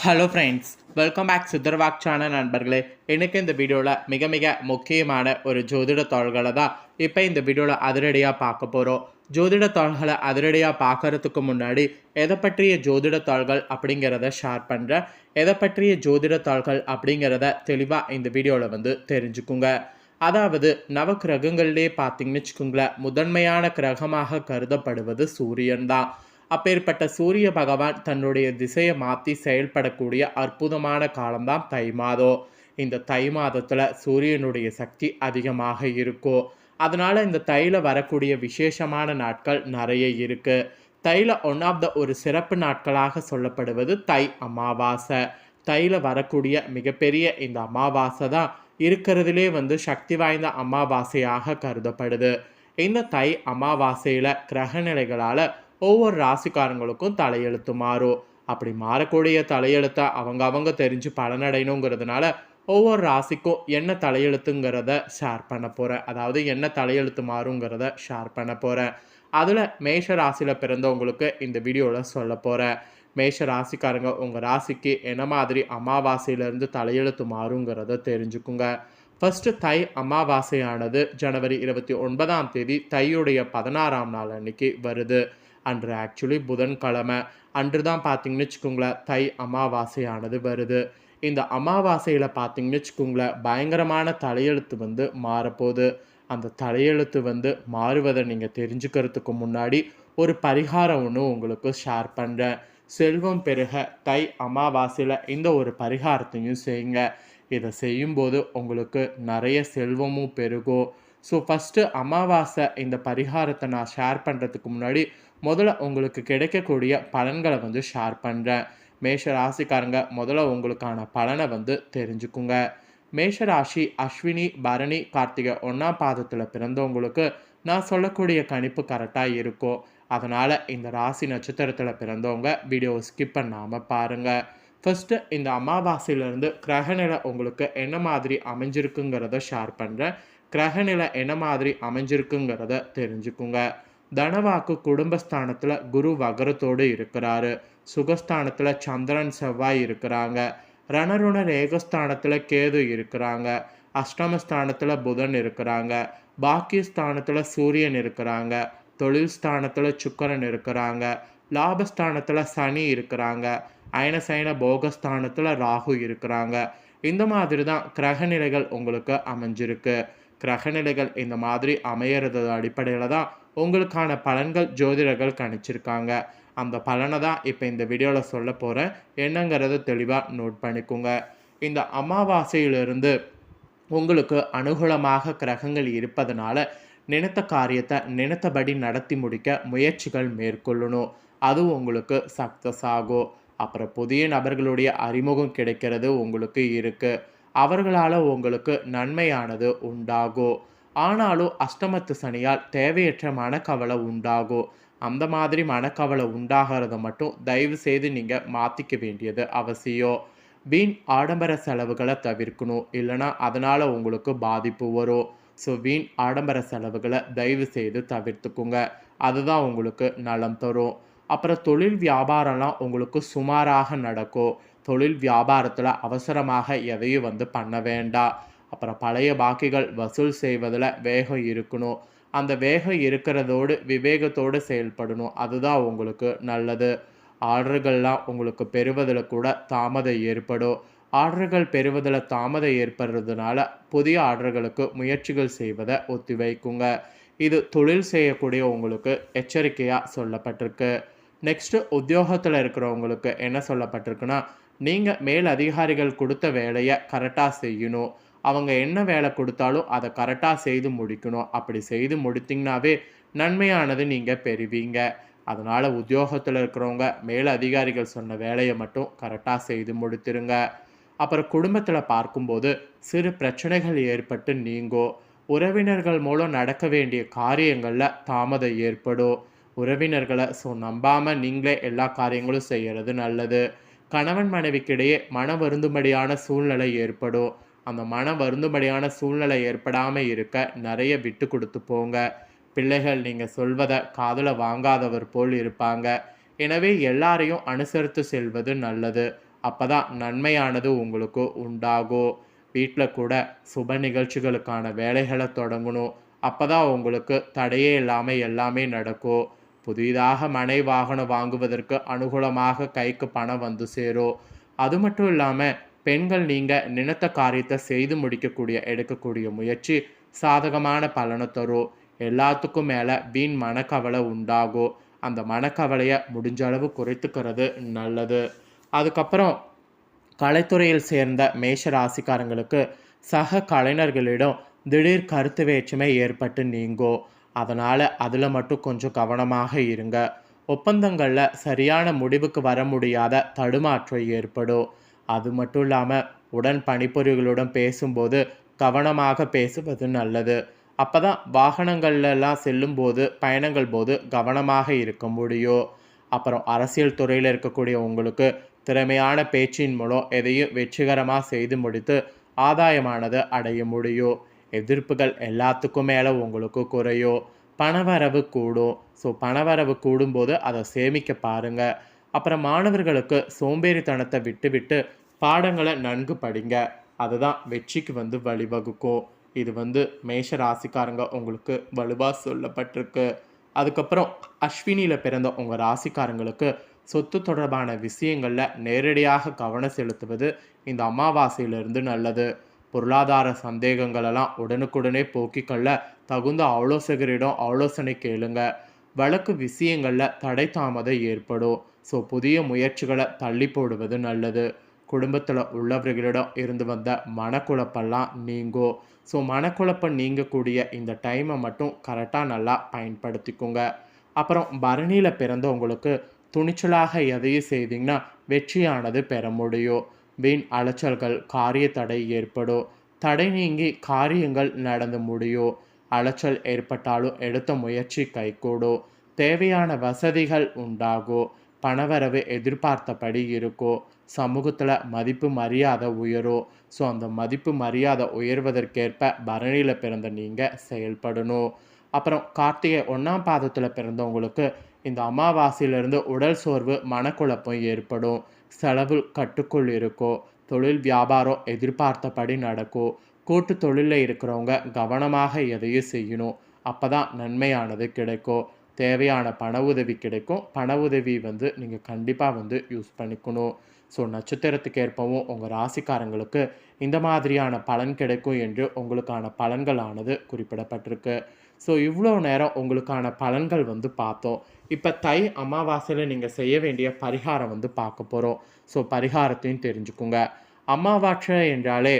Hello friends welcome back சித்தர்வாக் channel நண்பர்களே. எனக்கு இந்த வீடியோவில் மிக மிக முக்கியமான ஒரு ஜோதிட தாள்களை தான் இப்போ இந்த வீடியோவில் அதிரடியாக பார்க்க போகிறோம் ஜோதிட தாள்களை அதிரடியாக பார்க்கறதுக்கு முன்னாடி எதை பற்றிய ஜோதிட தாள்கள் அப்படிங்கிறத ஷேர் பண்ணுறேன் எதை பற்றிய ஜோதிட தாள்கள் அப்படிங்கிறத தெளிவாக இந்த வீடியோவில் வந்து தெரிஞ்சுக்குங்க. அதாவது நவ கிரகங்கள்லேயே பார்த்தீங்கன்னு வச்சுக்கோங்களேன் முதன்மையான கிரகமாக கருதப்படுவது சூரியன் தான். அப்பேற்பட்ட சூரிய பகவான் தன்னுடைய திசையை மாற்றி செயல்படக்கூடிய அற்புதமான காலம்தான் தை மாதம். இந்த தை மாதத்தில் சூரியனுடைய சக்தி அதிகமாக இருக்கும் அதனால் இந்த தையில் வரக்கூடிய விசேஷமான நாட்கள் நிறைய இருக்குது தையில் ஒன் ஆஃப் த ஒரு சிறப்பு நாட்களாக சொல்லப்படுவது தை அமாவாசை. தையில் வரக்கூடிய மிகப்பெரிய இந்த அமாவாசை தான் இருக்கிறதுலே வந்து சக்தி வாய்ந்த அமாவாசையாக கருதப்படுது. இந்த தை அமாவாசையில் கிரகநிலைகளால் ஒவ்வொரு ராசிக்காரங்களுக்கும் தலையெழுத்து மாறும் அப்படி மாறக்கூடிய தலையெழுத்தை அவங்க அவங்க தெரிஞ்சு பலனடையணுங்கிறதுனால ஒவ்வொரு ராசிக்கும் என்ன தலையெழுத்துங்கிறத ஷேர் பண்ண போகிறேன் அதாவது என்ன தலையெழுத்து மாறுங்கிறத ஷேர் பண்ண போகிறேன் அதில் மேஷ ராசியில் பிறந்தவங்களுக்கு இந்த வீடியோவில் சொல்ல போகிறேன் மேஷ ராசிக்காரங்க உங்கள் ராசிக்கு என்ன மாதிரி அமாவாசையிலேருந்து தலையெழுத்து மாறுங்கிறத தெரிஞ்சுக்குங்க. ஃபஸ்ட்டு தை அமாவாசையானது ஜனவரி இருபத்தி ஒன்பதாம் தேதி தையுடைய பதினாறாம் நாள் அன்னைக்கு வருது. அன்று ஆக்சுவலி புதன்கிழமை. அன்று தான் பார்த்தீங்கன்னு வச்சுக்கோங்களேன் தை அமாவாசையானது வருது. இந்த அமாவாசையில் பார்த்தீங்கன்னு வச்சுக்கோங்களேன் பயங்கரமான தலையெழுத்து வந்து மாறப்போகுது. அந்த தலையெழுத்து வந்து மாறுவதை நீங்கள் தெரிஞ்சுக்கிறதுக்கு முன்னாடி ஒரு பரிகாரம் ஒன்று உங்களுக்கு ஷேர் பண்ணுறேன் செல்வம் பெருக தை அமாவாசையில் இந்த ஒரு பரிகாரத்தையும் செய்யுங்க. இதை செய்யும்போது உங்களுக்கு நிறைய செல்வமும் பெருகும். ஸோ ஃபஸ்ட்டு அமாவாசை இந்த பரிகாரத்தை நான் ஷேர் பண்ணுறதுக்கு முன்னாடி முதல்ல உங்களுக்கு கிடைக்கக்கூடிய பலன்களை வந்து ஷேர் பண்ணுறேன் மேஷ ராசிக்காரங்க முதல்ல உங்களுக்கான பலனை வந்து தெரிஞ்சுக்குங்க. மேஷ ராசி அஸ்வினி பரணி கார்த்திகை ஒன்றாம் பாதத்தில் பிறந்தவங்களுக்கு நான் சொல்லக்கூடிய கணிப்பு கரெக்டாக இருக்கும் அதனால் இந்த ராசி நட்சத்திரத்தில் பிறந்தவங்க வீடியோவை ஸ்கிப் பண்ணாமல் பாருங்கள் ஃபஸ்ட்டு இந்த அமாவாசையிலேருந்து கிரகநிலை உங்களுக்கு என்ன மாதிரி அமைஞ்சிருக்குங்கிறத ஷேர் பண்ணுறேன் கிரகநிலை என்ன மாதிரி அமைஞ்சிருக்குங்கிறத தெரிஞ்சுக்குங்க. தனவாக்கு குடும்பஸ்தானத்தில் குரு வகரத்தோடு இருக்கிறாரு. சுகஸ்தானத்தில் சந்திரன் செவ்வாய் இருக்கிறாங்க. ரணருண ரேகஸ்தானத்தில் கேது இருக்கிறாங்க. அஷ்டமஸ்தானத்தில் புதன் இருக்கிறாங்க. பாக்கியஸ்தானத்தில் சூரியன் இருக்கிறாங்க. தொழில் ஸ்தானத்தில் சுக்கரன் இருக்கிறாங்க. லாபஸ்தானத்தில் சனி இருக்கிறாங்க. அயனசைன போகஸ்தானத்தில் ராகு இருக்கிறாங்க. இந்த மாதிரி தான் கிரகநிலைகள் உங்களுக்கு அமைஞ்சிருக்கு. கிரகநிலைகள் இந்த மாதிரி அமையறது அடிப்படையில் தான் உங்களுக்கான பலன்கள் ஜோதிடர்கள் கணிச்சிருக்காங்க. அந்த பலனை தான் இப்போ இந்த வீடியோவில் சொல்ல போகிறேன் என்னங்கிறத தெளிவாக நோட் பண்ணிக்கோங்க. இந்த அமாவாசையிலிருந்து உங்களுக்கு அனுகூலமாக கிரகங்கள் இருப்பதனால நினைத்த காரியத்தை நினைத்தபடி நடத்தி முடிக்க முயற்சிகள் மேற்கொள்ளணும். அது உங்களுக்கு சக்ஸஸ் ஆகும். அப்புறம் புதிய நபர்களுடைய அறிமுகம் கிடைக்கிறது உங்களுக்கு இருக்குது அவர்களால் உங்களுக்கு நன்மையானது உண்டாகும் ஆனாலும் அஷ்டமத்து சனியால் தேவையற்ற மனக்கவலை உண்டாகும் அந்த மாதிரி மனக்கவலை உண்டாகிறத மட்டும் தயவு செய்து நீங்கள் மாற்றிக்க வேண்டியது அவசியம் வீண் ஆடம்பர செலவுகளை தவிர்க்கணும். இல்லைனா அதனால் உங்களுக்கு பாதிப்பு வரும். ஸோ வீண் ஆடம்பர செலவுகளை தயவு செய்து தவிர்த்துக்குங்க. அதுதான் உங்களுக்கு நலம் தரும். அப்புறம் தொழில் வியாபாரம்லாம் உங்களுக்கு சுமாராக நடக்கும். தொழில் வியாபாரத்தில் அவசரமாக எதையும் வந்து பண்ண வேண்டாம் அப்புறம் பழைய பாக்கிகள் வசூல் செய்வதில் வேகம் இருக்கணும். அந்த வேகம் இருக்கிறதோடு விவேகத்தோடு செயல்படணும். அதுதான் உங்களுக்கு நல்லது. ஆர்டர்கள்லாம் உங்களுக்கு பெறுவதில் கூட தாமதம் ஏற்படும். ஆர்டர்கள் பெறுவதில் தாமதம் ஏற்படுறதுனால புதிய ஆர்டர்களுக்கு முயற்சிகள் செய்வதை ஒத்திவைக்குங்க. இது தொழில் செய்யக்கூடிய உங்களுக்கு எச்சரிக்கையாக சொல்லப்பட்டிருக்கு. நெக்ஸ்ட்டு உத்தியோகத்தில் இருக்கிறவங்களுக்கு என்ன சொல்லப்பட்டிருக்குன்னா நீங்கள் மேல் அதிகாரிகள் கொடுத்த வேலையை கரெக்டாக செய்யணும். அவங்க என்ன வேலை கொடுத்தாலும் அதை கரெக்டாக செய்து முடிக்கணும். அப்படி செய்து முடித்திங்கனாவே நன்மையானது நீங்கள் பெறுவீங்க. அதனால் உத்தியோகத்தில் இருக்கிறவங்க மேல் அதிகாரிகள் சொன்ன வேலையை மட்டும் கரெக்டாக செய்து முடித்திருங்க. அப்புறம் குடும்பத்தில் பார்க்கும்போது சிறு பிரச்சனைகள் ஏற்பட்டு நீங்கோ உறவினர்கள் மூலம் நடக்க வேண்டிய காரியங்களில் தாமதம் ஏற்படும். உறவினர்களை ஸோ நம்பாமல் நீங்களே எல்லா காரியங்களும் செய்கிறது நல்லது. கணவன் மனைவிக்கிடையே மன வருந்தும்படியான சூழ்நிலை ஏற்படும். அந்த மன வருந்தும்படியான சூழ்நிலை ஏற்படாமல் இருக்க நிறைய விட்டு கொடுத்து போங்க. பிள்ளைகள் நீங்கள் சொல்வதை காதில் வாங்காதவர் போல் இருப்பாங்க. எனவே எல்லாரையும் அனுசரித்து செல்வது நல்லது. அப்போ தான் நன்மையானது உங்களுக்கு உண்டாகும். வீட்டில் கூட சுப நிகழ்ச்சிகளுக்கான வேலைகளை தொடங்கணும். அப்போ தான் உங்களுக்கு தடையே இல்லாமல் எல்லாமே நடக்கும். புதிதாக மனை வாகனம் வாங்குவதற்கு அனுகூலமாக கைக்கு பணம் வந்து சேரும் அது மட்டும் இல்லாமல் பெண்கள் நீங்கள் நினைத்த காரியத்தை செய்து முடிக்கக்கூடிய எடுக்கக்கூடிய முயற்சி சாதகமான பலனை தரும் எல்லாத்துக்கும் மேலே வீண் மனக்கவலை உண்டாகும் அந்த மனக்கவலையை முடிஞ்ச அளவு குறைத்துக்கிறது நல்லது. அதுக்கப்புறம் கலைத்துறையில் சேர்ந்த மேஷ ராசிக்காரங்களுக்கு சக கலைஞர்களிடம் திடீர் கருத்து வேற்றுமை ஏற்பட்டு நீங்கும் அதனால் அதில் மட்டும் கொஞ்சம் கவனமாக இருங்க. ஒப்பந்தங்களில் சரியான முடிவுக்கு வர முடியாத தடுமாற்றம் ஏற்படும். அது மட்டும் இல்லாமல் உடன் பணிபுரிகளுடன் பேசும்போது கவனமாக பேசுவது நல்லது. அப்போ தான் வாகனங்கள்லாம் செல்லும்போது பயணங்கள் போது கவனமாக இருக்க முடியும். அப்புறம் அரசியல் துறையில் இருக்கக்கூடிய உங்களுக்கு திறமையான பேச்சின் மூலம் எதையும் வெற்றிகரமாக செய்து முடித்து ஆதாயமானது அடைய முடியும். எதிர்ப்புகள் எல்லாத்துக்கும் மேலே உங்களுக்கு குறையும் பணவரவு கூடும் ஸோ பணவரவு கூடும்போது அதை சேமிக்க பாருங்கள் அப்புறம் மாணவர்களுக்கு சோம்பேறித்தனத்தை விட்டு விட்டு பாடங்களை நன்கு படிங்க. அதுதான் வெற்றிக்கு வந்து வழிவகுக்கும் இது வந்து மேஷ ராசிக்காரங்க உங்களுக்கு வலுவாக சொல்லப்பட்டிருக்கு. அதுக்கப்புறம் அஸ்வினியில் பிறந்த உங்கள் ராசிக்காரங்களுக்கு சொத்து தொடர்பான விஷயங்களில் நேரடியாக கவனம் செலுத்துவது இந்த அமாவாசையிலிருந்து நல்லது. பொருளாதார சந்தேகங்களெல்லாம் உடனுக்குடனே போக்கிக்கொள்ள தகுந்த ஆலோசகரிடம் ஆலோசனை கேளுங்க. வழக்கு விஷயங்களில் தடை தாமதம் ஏற்படும். ஸோ புதிய முயற்சிகளை தள்ளி போடுவது நல்லது. குடும்பத்தில் உள்ளவர்களிடம் இருந்து வந்த மனக்குழப்பெல்லாம் நீங்கும். ஸோ மனக்குழப்பம் நீங்கக்கூடிய இந்த டைமை மட்டும் கரெக்டாக நல்லா பயன்படுத்திக்கோங்க. அப்புறம் பரணியில் பிறந்தவங்களுக்கு துணிச்சலாக எதையும் செய்தீங்கன்னா வெற்றியானது பெற முடியும். வீண் அலைச்சல்கள் காரிய தடை ஏற்படும். தடை நீங்கி காரியங்கள் நடந்து முடியும். அலைச்சல் ஏற்பட்டாலும் எடுத்த முயற்சி கைகூடும். தேவையான வசதிகள் உண்டாகும். பணவரவு எதிர்பார்த்தபடி இருக்கும். சமூகத்தில் மதிப்பு மரியாதை உயரும். ஸோ அந்த மதிப்பு மரியாதை உயர்வதற்கேற்ப பரணியில் பிறந்த நீங்கள் செயல்படணும். அப்புறம் கார்த்திகை ஒன்றாம் பாதத்தில் பிறந்தவங்களுக்கு இந்த அமாவாசையிலிருந்து உடல் சோர்வு மனக்குழப்பம் ஏற்படும். செலவு கட்டுக்குள் இருக்கோ தொழில் வியாபாரம் எதிர்பார்த்தபடி நடக்கும் கூட்டு தொழிலில் இருக்கிறவங்க கவனமாக எதையும் செய்யணும். அப்போ தான் நன்மையானது கிடைக்கும். தேவையான பண உதவி கிடைக்கும். பண உதவி வந்து நீங்கள் கண்டிப்பாக வந்து யூஸ் பண்ணிக்கணும். ஸோ நட்சத்திரத்துக்கு ஏற்பவும் உங்கள் ராசிக்காரங்களுக்கு இந்த மாதிரியான பலன் கிடைக்கும் என்று உங்களுக்கான பலன்களானது குறிப்பிடப்பட்டிருக்கு. ஸோ இவ்வளோ நேரம் உங்களுக்கான பலன்கள் வந்து பார்த்தோம். இப்போ தை அமாவாசையில் நீங்கள் செய்ய வேண்டிய பரிகாரம் வந்து பார்க்க போகிறோம் ஸோ பரிகாரத்தையும் தெரிஞ்சுக்குங்க. அமாவாசை என்றாலே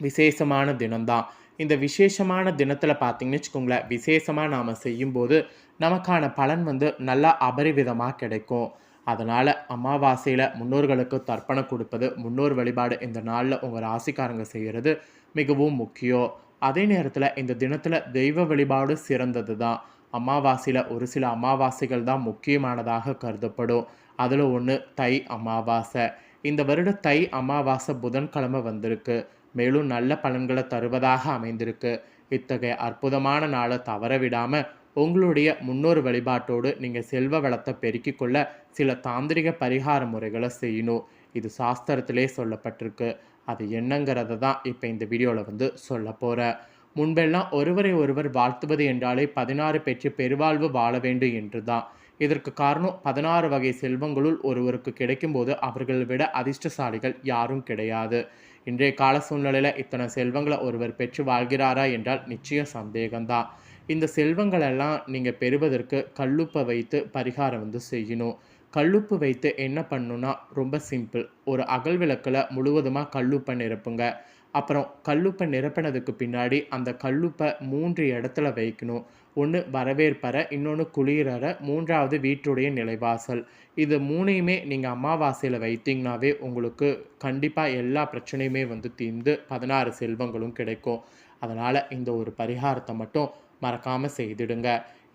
விசேஷமான தினம்தான். இந்த விசேஷமான தினத்தில் பார்த்தீங்கன்னு வச்சுக்கோங்களேன் விசேஷமாக நாம் செய்யும்போது நமக்கான பலன் வந்து நல்லா அபரிவிதமாக கிடைக்கும். அதனால் அமாவாசையில் முன்னோர்களுக்கு தர்ப்பணம் கொடுப்பது முன்னோர் வழிபாடு இந்த நாளில் உங்கள் ராசிக்காரங்க செய்கிறது மிகவும் முக்கியம். அதே நேரத்தில் இந்த தினத்தில் தெய்வ வழிபாடு சிறந்தது தான் அமாவாசையில் ஒரு சில அமாவாசைகள் தான் முக்கியமானதாக கருதப்படும். அதில் ஒன்று தை அமாவாசை. இந்த வருட தை அமாவாசை புதன்கிழமை வந்திருக்கு. மேலும் நல்ல பலன்களை தருவதாக அமைந்திருக்கு. இத்தகைய அற்புதமான நாளை தவற விடாமல் உங்களுடைய முன்னோர் வழிபாட்டோடு நீங்கள் செல்வ வளத்தை பெருக்கிக் கொள்ள சில தாந்திரிக பரிகார முறைகளை செய்யணும். இது சாஸ்திரத்திலே சொல்லப்பட்டிருக்கு. அது என்னங்கிறத தான் இப்போ இந்த வீடியோவில் வந்து சொல்ல போகிறேன் முன்பெல்லாம் ஒருவரை ஒருவர் வாழ்த்துவது என்றாலே பதினாறு பெற்று பெருவாழ்வு வாழ வேண்டும் என்று தான். இதற்கு காரணம் பதினாறு வகை செல்வங்களுள் ஒருவருக்கு கிடைக்கும்போது அவர்களை விட அதிர்ஷ்டசாலிகள் யாரும் கிடையாது. இன்றைய கால சூழ்நிலையில் இத்தனை செல்வங்களை ஒருவர் பெற்று வாழ்கிறாரா என்றால் நிச்சயம் சந்தேகம்தான் இந்த செல்வங்களெல்லாம் நீங்கள் பெறுவதற்கு கல்லுப்பை வைத்து பரிகாரம் வந்து செய்யணும். கல்லுப்பு வைத்து என்ன பண்ணுன்னா ரொம்ப சிம்பிள் ஒரு அகல் விளக்கில் முழுவதுமாக கல்லுப்பை நிரப்புங்க. அப்புறம் கல்லுப்பை நிரப்பினதுக்கு பின்னாடி அந்த கல்லுப்பை மூன்று இடத்துல வைக்கணும். ஒன்று வரவேற்பறை இன்னொன்று குளிரறை மூன்றாவது வீட்டுடைய நிலைவாசல். இது மூணையுமே நீங்கள் அமாவாசையில் வைத்தீங்கனாவே உங்களுக்கு கண்டிப்பாக எல்லா பிரச்சனையுமே வந்து தீர்ந்து பதினாறு செல்வங்களும் கிடைக்கும். அதனால் இந்த ஒரு பரிகாரத்தை மட்டும் மறக்காமல் செய்திடுங்க.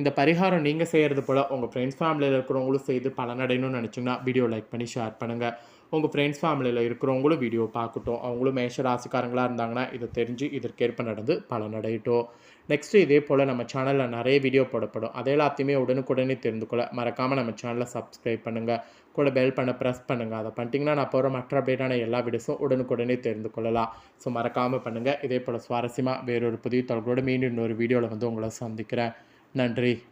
இந்த பரிகாரம் நீங்கள் செய்கிறது போல் உங்கள் ஃப்ரெண்ட்ஸ் ஃபேமிலியில் இருக்கிறவங்களும் செய்து பலனடையணும்னு நினச்சிங்கன்னா வீடியோ லைக் பண்ணி ஷேர் பண்ணுங்கள் உங்கள் ஃப்ரெண்ட்ஸ் ஃபேமிலியில் இருக்கிறவங்களும் வீடியோ பார்க்கட்டும். அவங்களும் மேஷ ராசிக்காரங்களாக இருந்தாங்கன்னா இதை தெரிஞ்சு இதற்கேற்ப நடந்து பலனடையட்டும். நெக்ஸ்ட்டு இதே போல் நம்ம சேனலில் நிறைய வீடியோ போடப்படும். அதை எல்லாத்தையுமே உடனுக்குடனே தெரிந்து கொள்ள மறக்காமல் நம்ம சேனலை சப்ஸ்கிரைப் பண்ணுங்கள் கூட பெல் பண்ண ப்ரெஸ் பண்ணுங்கள் அதை பண்ணிட்டீங்கன்னா நான் போகிற மற்ற அப்டேட்டான எல்லா வீடியோஸும் உடனுக்குடனே தெரிந்து கொள்ளலாம். ஸோ மறக்காமல் பண்ணுங்கள் இதே போல் சுவாரஸ்யமாக வேறொரு புதிய தொடர்களோடு மீண்டும் இன்னொரு வீடியோவில் வந்து உங்களை சந்திக்கிறேன். நன்றி.